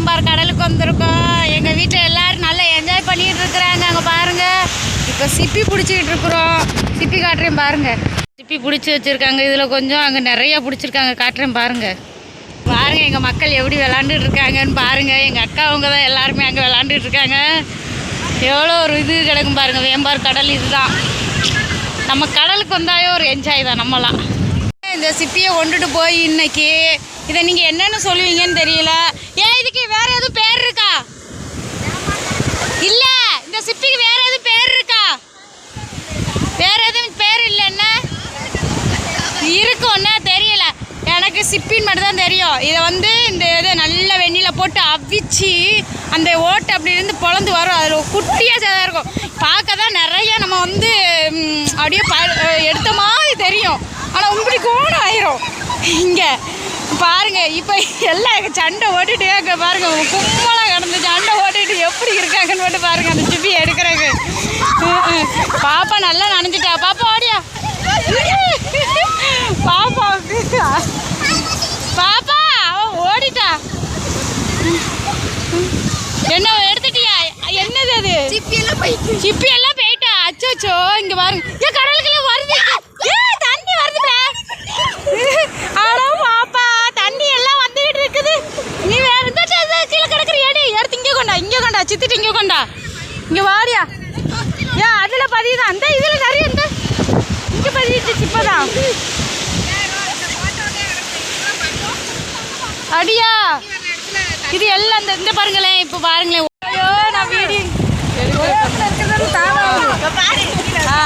வேம்பார் கடலுக்கு வந்திருக்கோம். எங்கள் வீட்டில் எல்லோரும் நல்லா என்ஜாய் பண்ணிகிட்டு இருக்கிறாங்க. அங்கே பாருங்க. இப்போ சிப்பி பிடிச்சிக்கிட்டு இருக்கிறோம். சிப்பி காட்டுறேன் பாருங்கள் சிப்பி பிடிச்சி வச்சுருக்காங்க. இதில் கொஞ்சம் அங்கே நிறையா பிடிச்சிருக்காங்க. காட்டுறேன் பாருங்கள் பாருங்கள் எங்கள் மக்கள் எப்படி விளாண்டுட்டு இருக்காங்கன்னு பாருங்கள் எங்கள் அக்கா அவங்க தான் எல்லாருமே அங்கே விளாண்டுட்டு இருக்காங்க. எவ்வளோ ஒரு இது கிடக்கும் பாருங்கள் வேம்பார் கடல் இதுதான். நம்ம கடலுக்கு வந்தாலே ஒரு என்ஜாய் தான் நம்மலாம். இந்த சிப்பியை கொண்டுட்டு போய் இன்னைக்கு இதை நீங்கள் என்னென்னு சொல்லுவீங்கன்னு தெரியல. ஏன் இதுக்கு வேற எதுவும் பேர் இருக்கா? இல்லை இந்த சிப்பிக்கு வேற எதுவும் பேர் இருக்கா? வேற எதுவும் பேர் இல்லைன்னா இருக்கும்னா தெரியல. எனக்கு சிப்பின்னு மட்டும் தான் தெரியும். இதை வந்து இந்த இதை நல்ல வெண்ணில போட்டு அவிச்சு அந்த ஓட்டை அப்படி இருந்து பொழந்து வரும். அதில் குட்டியாக சேதம் இருக்கும். பார்க்க தான் நிறைய நம்ம வந்து அப்படியே ப எடுத்த மாதிரி தெரியும். ஆனால் உங்களுக்கு கோணம் ஆயிரும். இங்கே பாருங்க இப்போ எல்லாம் சண்டை ஓட்டிட்டு அங்கே பாருங்க. கும்பலாக கிடந்து சண்டை ஓட்டிட்டு எப்படி இருக்காங்கன்னு மட்டும் பாருங்க அந்த சிப்பி எடுக்கிறாங்க பாப்பா நல்லா நனைஞ்சிட்டா. பாப்பா ஓடியா. பாப்பா பாப்பா ஓடிட்டா. என்ன எடுத்துட்டியா? என்னது அது? சிப்பி எல்லாம் போயிட்டு. சிப்பி எல்லாம் போயிட்டா. அச்சோச்சோ இங்க பாருங்க ஏ கடலுக்குள்ள வருது ஏ தண்ணி வருதுடா அட பாப்பா தண்ணி எல்லாம் வந்துகிட்டு இருக்குது நீ வேற இந்த சைடு கீழே கிடக்குற ஏடி எடுத்து இங்க கொண்டா இங்க கொண்டா சித்திட்டு இங்க கொண்டா இங்க வாடியா ஏ அதுல பதியுதான் அந்த இதில் நிறைய இந்த இங்கே பதிட்டு சிப்பதான் அடியா. இது எல்லாம் இந்த இந்த பாருங்களேன் இப்போ பாருங்களேன். ஐயோ நான் ஆ.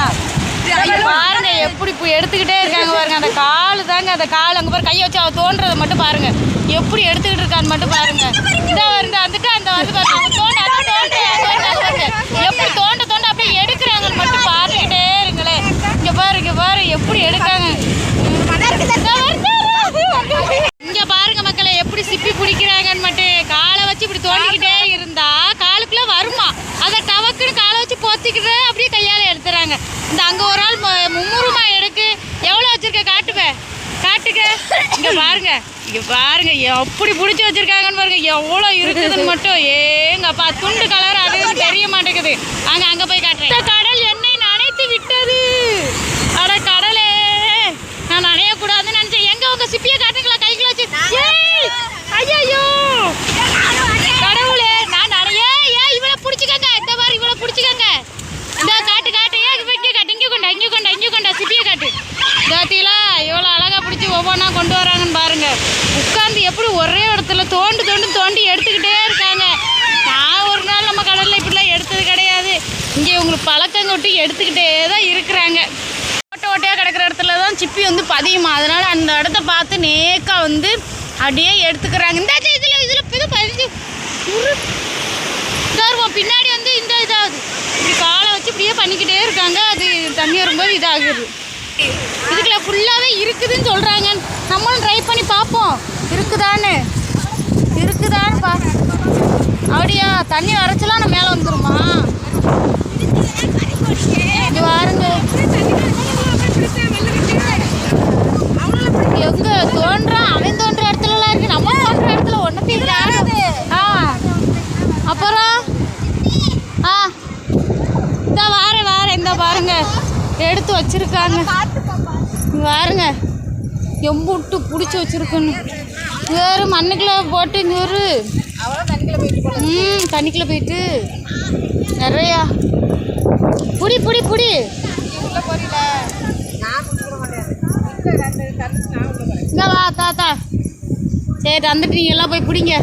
பாருங்க எப்படி இப்போ எடுத்துக்கிட்டே இருக்காங்க பாருங்க. அந்த காலு தாங்க அந்த கால். அங்கே பாரு கையை வச்சு அவ தோன்றதை மட்டும் பாருங்க. எப்படி எடுத்துக்கிட்டு இருக்கான்னு மட்டும் பாருங்க. இந்த வந்து வந்துட்டு அந்த வந்து பாருங்க அவங்க தோண்ட அந்த தோண்ட அங்க வருங்க, அங்க வருங்க. எப்படி தோண்ட தோண்ட அப்படியே எடுக்கிறாங்கன்னு மட்டும் பார்த்துக்கிட்டே இருங்களே இங்க பாரு இங்க பாரு எப்படி எடுக்காங்க இங்க பாருங்க மக்களே எப்படி சிப்பி பிடிக்கிறாங்கன்னு மட்டும் காலை வச்சு இப்படி தோண்டிக்கிட்டே இருந்தா காலுக்குள்ள வருமா அதை டவக்குன்னு காலை வச்சு பொத்திக்கிட்டு அப்படியே கையால எடுத்துறாங்க இந்த அங்க ஒரு ஆள் மு- மும்முரமா எடுக்கு எவ்வளவு வச்சிருக்க காட்டுவேன் காட்டுக்க இங்க பாருங்க. இங்க பாருங்க எப்படி பிடிச்சி வச்சிருக்காங்கன்னு பாருங்க. எவ்வளோ இருக்குதுன்னு மட்டும் ஏங்கப்பா துண்டு கலர் அது தெரிய மாட்டேங்குது. அங்க அங்க போய் காட்டுறேன். கடல் என்ன நனைத்து விட்டது அட கடலே நான் நனையக்கூடாதுன்னு நினைச்சேன் எங்க உங்க சிப்பியை காட்டுங்களா கைக்குள்ள வச்சு ஏய் ஐயோ கடவுளே நான் நிறைய ஏன் இவளை பிடிச்சிக்கங்க இந்த மாதிரி இவளை பிடிச்சிக்கங்க இந்த காட்டு காட்டு ஏன் இவ இங்கே காட்டு இங்கே கொண்டா இங்கே கொண்டா இங்கே கொண்டா சிப்பியை காட்டு தாத்திலா எவ்வளோ அழகா பிடிச்சி ஒவ்வொன்றா கொண்டு வராங்கன்னு பாருங்க உட்காந்து எப்படி ஒரே இடத்துல தோண்டு தோண்டு தோண்டி எடுத்துக்கிட்டே இருக்காங்க. நான் ஒரு நாள் நம்ம கடலில் இப்படிலாம் எடுத்தது கிடையாது. இங்கே இவங்களுக்கு பழக்கம் கொட்டி எடுத்துக்கிட்டே தான் இருக்கிறாங்க. ஓட்ட ஓட்டையாக கிடக்கிற இடத்துல தான் சிப்பி வந்து பதியுமா? அதனால் அந்த இடத்த பார்த்து நேக்காக வந்து அப்படியே எடுத்துக்கிறாங்க. இந்த இதில் இதில் இது பதிஞ்சு. தருவோம் பின்னாடி வந்து இந்த இதாகுது இப்படி காலை வச்சு இப்படியே பண்ணிக்கிட்டே இருக்காங்க. அது தண்ணி வரும்போது இதாகுது. இதுக்குள்ள ஃபுல்லாகவே இருக்குதுன்னு சொல்கிறாங்க நம்மளும் ட்ரை பண்ணி பார்ப்போம் இருக்குதான்னு இருக்குதான்னு பா அப்படியா தண்ணி வரைச்சலாம் நம்ம மேலே வந்துருமா? இங்க பாருங்க எங்க தோன்றான் அவன் தோன்ற இடத்துலலாம் இருக்கு நம்ம தோன்ற இடத்துல ஒன்னத்தையும் காணும் ஆ. அப்புறம்? ஆ. இந்த வாரேன் வாரேன் இந்த பாருங்க. எடுத்து வச்சிருக்காங்க. இங்க பாருங்க எம்புட்டு பிடிச்சி வச்சிருக்கணும் வேறு மண்ணுக்குள்ள போட்டு இங்க ம் தண்ணிக்குள்ள போயிட்டு. நிறையா. புடி புடி புடி. இங்க வா தாத்தா சரி தந்துட்டு நீங்க எல்லாம் போய் பிடிங்க.